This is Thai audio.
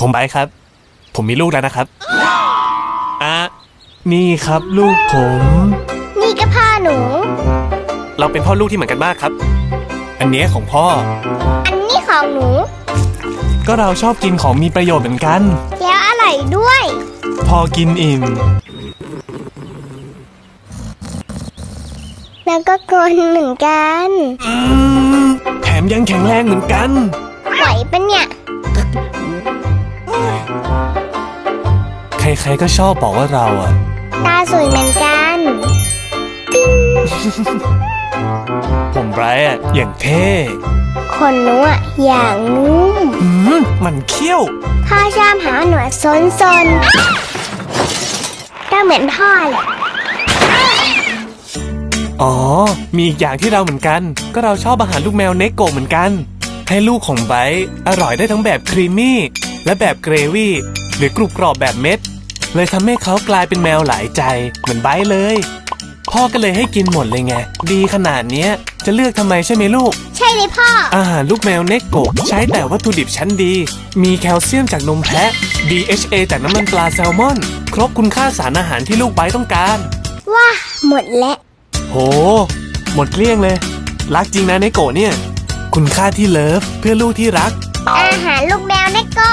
ผมไบร์ทครับ ผมมีลูกแล้วนะครับอะนี่ครับลูกผม นี่ก็พ่อหนู เราเป็นพ่อลูกที่เหมือนกันมากครับ อันเนี้ยของพ่อ อันนี้ของหนู ก็เราชอบกินของมีประโยชน์เหมือนกัน แล้วอร่อยด้วย พอกินอิ่ม แล้วก็กลนเหมือนกัน อืมแถมยังแข็งแรงเหมือนกัน ไหวปะเนี่ย ใครๆก็ชอบบอกว่าเราอะตาสวยเหมือนกันผมไบรท์อะอย่างเท่ขนหนูอะอย่างนุ่มอืมมันเขี้ยว พ่อชอบหาหนวดซนซนๆก็เหมือนพ่อแหละ อ๋อ มีอีกอย่างที่เราเหมือนกัน ก็เราชอบอาหารลูกแมวเนโกะเหมือนกัน ให้ลูกของไบรท์อร่อยได้ทั้งแบบครีมมี่ และแบบเกรวี่ หรือกรุบกรอบแบบเม็ด เลยทำให้เขากลายเป็นแมวหลายใจเหมือนไบรท์เลย พ่อก็เลยให้กินหมดเลยไง ดีขนาดเนี้ย จะเลือกทำไมใช่ไหมลูก ใช่เลยพ่อ อาหารลูกแมวเนโกะใช้แต่วัตถุดิบชั้นดี มีแคลเซียมจากนมแพะ DHA จากน้ำมันปลาแซลมอน ครบคุณค่าสารอาหารที่ลูกไบร์ทต้องการ ว้าหมดแล้ว โห หมดเกลี้ยงเลย รักจริงนะเนโกะเนี่ย คุณค่าที่เลิฟเพื่อลูกที่รัก อาหารลูกแมวนี่ก็